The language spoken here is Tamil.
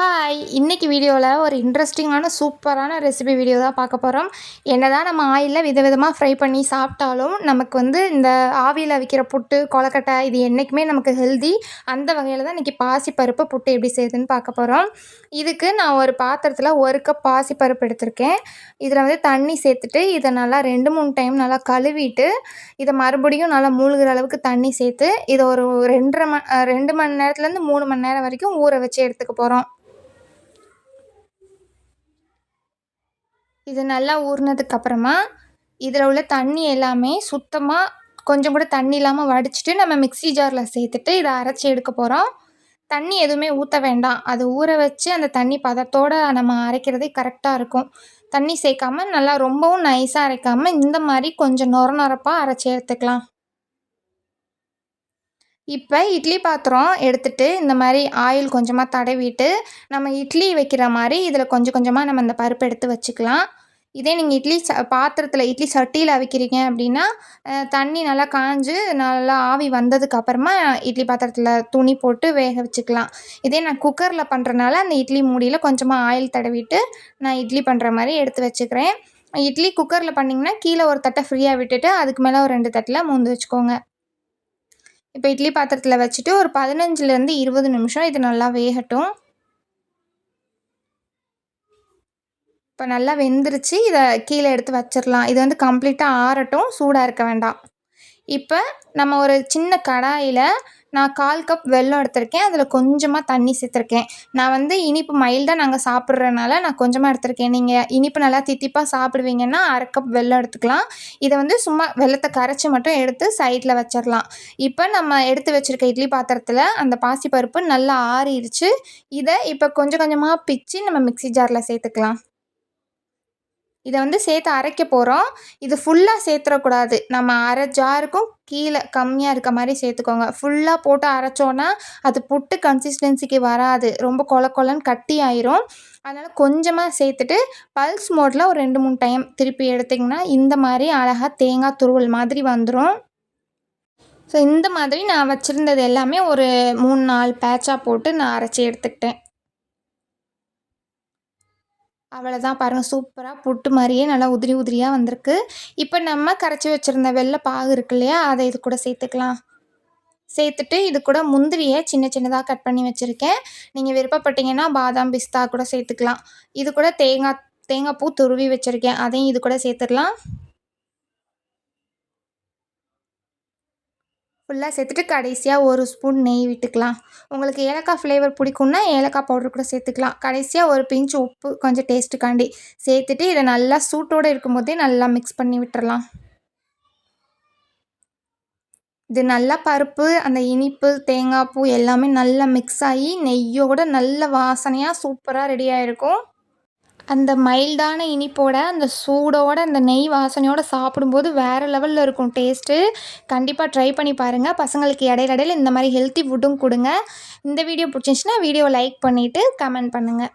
ஹாய் இன்றைக்கி வீடியோவில் ஒரு இன்ட்ரெஸ்டிங்கான சூப்பரான ரெசிபி வீடியோ தான் பார்க்க போகிறோம் என்ன தான் நம்ம ஆயிலில் விதவிதமாக ஃப்ரை பண்ணி சாப்பிட்டாலும் நமக்கு வந்து இந்த ஆவியில் விற்கிற புட்டு கொலக்கட்டை இது என்றைக்குமே நமக்கு ஹெல்தி அந்த வகையில் தான் இன்றைக்கி பாசிப்பருப்பு புட்டு எப்படி செய்யுதுன்னு பார்க்க போகிறோம் இதுக்கு நான் ஒரு பாத்திரத்தில் ஒரு கப் பாசிப்பருப்பு எடுத்திருக்கேன். இதில் வந்து தண்ணி சேர்த்துட்டு இதை நல்லா ரெண்டு மூணு டைம் நல்லா கழுவிட்டு இதை மறுபடியும் நல்லா மூழ்கிற அளவுக்கு தண்ணி சேர்த்து இதை ஒரு ரெண்டரை ம ரெண்டு மணி நேரத்துலேருந்து மூணு மணி நேரம் வரைக்கும் ஊற வச்சு எடுத்துக்க போகிறோம் இது நல்லா ஊறினதுக்கப்புறமா இதில் உள்ள தண்ணி எல்லாமே சுத்தமாக கொஞ்சம் கூட தண்ணி இல்லாமல் வடிச்சிட்டு நம்ம மிக்ஸி ஜாரில் சேர்த்துட்டு இதை அரைச்சி எடுக்க போகிறோம் தண்ணி எதுவுமே ஊற்ற வேண்டாம். அது ஊற வச்சு அந்த தண்ணி பதத்தோடு நம்ம அரைக்கிறதே கரெக்டாக இருக்கும். தண்ணி சேர்க்காம நல்லா ரொம்பவும் நைஸாக அரைக்காமல் இந்த மாதிரி கொஞ்சம் நொர நொரப்பாக அரைச்சி எடுத்துக்கலாம். இப்போ இட்லி பாத்திரம் எடுத்துகிட்டு இந்த மாதிரி ஆயில் கொஞ்சமாக தடவிட்டு நம்ம இட்லி வைக்கிற மாதிரி இதில் கொஞ்சம் கொஞ்சமாக நம்ம இந்த பருப்பு எடுத்து வச்சுக்கலாம். இதே நீங்கள் இட்லி ச பாத்திரத்தில் இட்லி சட்டியில் அவிக்கிறீங்க அப்படின்னா தண்ணி நல்லா காஞ்சு நல்லா ஆவி வந்ததுக்கப்புறமா இட்லி பாத்திரத்தில் துணி போட்டு வேக வச்சுக்கலாம். இதே நான் குக்கரில் பண்ணுறனால அந்த இட்லி மூடியில் கொஞ்சமாக ஆயில் தடவிட்டு நான் இட்லி பண்ணுற மாதிரி எடுத்து வச்சுக்கிறேன். இட்லி குக்கரில் பண்ணிங்கன்னா கீழே ஒரு தட்டை ஃப்ரீயாக விட்டுட்டு அதுக்கு மேலே ஒரு ரெண்டு தட்டில் மூந்து வச்சுக்கோங்க. இப்போ இட்லி பாத்திரத்தில் வச்சுட்டு ஒரு பதினஞ்சுலேருந்து இருபது நிமிஷம் இது நல்லா வேகட்டும். இப்போ நல்லா வெந்துருச்சு. இதை கீழே எடுத்து வச்சிடலாம் இது வந்து கம்ப்ளீட்டாக ஆறட்டும். சூடாக இருக்க வேண்டாம். இப்போ நம்ம ஒரு சின்ன கடாயில் நான் கால் கப் வெல்லம் எடுத்திருக்கேன். அதில் கொஞ்சமாக தண்ணி சேர்த்துருக்கேன். நான் வந்து இனிப்பு மைல்டாக நாங்கள் சாப்பிட்றதுனால நான் கொஞ்சமாக எடுத்திருக்கேன். நீங்கள் இனிப்பு நல்லா தித்திப்பாக சாப்பிடுவீங்கன்னா அரை கப் வெல்லம் எடுத்துக்கலாம். இதை வந்து சும்மா வெள்ளத்தை கரைச்சி மட்டும் எடுத்து சைடில் வச்சிடலாம் இப்போ நம்ம எடுத்து வச்சுருக்க இட்லி பாத்திரத்தில் அந்த பாசிப்பருப்பு நல்லா ஆறிடுச்சு இதை இப்போ கொஞ்சம் கொஞ்சமாக பிச்சு நம்ம மிக்சி ஜாரில் சேர்த்துக்கலாம். இதை வந்து சேர்த்து அரைக்க போகிறோம் இது ஃபுல்லாக சேர்த்துடக்கூடாது நம்ம அரை ஜாருக்கும் கீழே கம்மியாக இருக்க மாதிரி சேர்த்துக்கோங்க. ஃபுல்லாக போட்டு அரைச்சோன்னா அது புட்டு கன்சிஸ்டன்சிக்கு வராது. ரொம்ப கொல கொலன்னு கட்டி ஆயிரும். அதனால் கொஞ்சமாக சேர்த்துட்டு பல்ஸ் மோட்டில் ஒரு ரெண்டு மூணு டைம் திருப்பி எடுத்திங்கன்னா இந்த மாதிரி அழகாக தேங்காய் துருவல் மாதிரி வந்துடும் ஸோ இந்த மாதிரி நான் வச்சுருந்தது எல்லாமே ஒரு மூணு நாலு பேட்சாக போட்டு நான் அரைச்சி எடுத்துக்கிட்டேன். அவ்வளோதான் பாருங்கள் சூப்பராக புட்டு மாதிரியே நல்லா உதிரி உதிரியாக வந்திருக்கு. இப்போ நம்ம கரைச்சி வச்சுருந்த வெள்ளை பாகு இருக்கு இல்லையா அதை இது கூட சேர்த்துக்கலாம். சேர்த்துட்டு இது கூட முந்திரியை சின்ன சின்னதாக கட் பண்ணி வச்சுருக்கேன். நீங்கள் விருப்பப்பட்டீங்கன்னா பாதாம் பிஸ்தா கூட சேர்த்துக்கலாம். இது கூட தேங்காய் தேங்காய் பூ துருவி வச்சுருக்கேன். அதையும் இது கூட சேர்த்துடலாம். ஃபுல்லாக சேர்த்துட்டு கடைசியாக ஒரு ஸ்பூன் நெய் விட்டுக்கலாம். உங்களுக்கு ஏலக்காய் ஃப்ளேவர் பிடிக்கும்னா ஏலக்காய் பவுடர் கூட சேர்த்துக்கலாம். கடைசியாக ஒரு பிஞ்சு உப்பு கொஞ்சம் டேஸ்ட்டுக்காண்டி சேர்த்துட்டு இதை நல்லா சூட்டோடு இருக்கும்போதே நல்லா மிக்ஸ் பண்ணி விட்டுறலாம். இது நல்லா பருப்பு அந்த இனிப்பு தேங்காய் பூ எல்லாமே நல்லா மிக்ஸ் ஆகி நெய்யோட நல்ல வாசனையாக சூப்பராக ரெடி ஆகிருக்கும் அந்த மைல்டான இனிப்போட அந்த சூடோட அந்த நெய் வாசனையோட சாப்பிடும்போது வேறு லெவலில் இருக்கும் டேஸ்ட்டு கண்டிப்பாக ட்ரை பண்ணி பாருங்கள் பசங்களுக்கு இடையில இடையில இந்த மாதிரி ஹெல்த்தி ஃபுட்டும் கொடுங்க. இந்த வீடியோ பிடிச்சிருந்துச்சின்னா வீடியோ லைக் பண்ணிவிட்டு கமெண்ட் பண்ணுங்கள்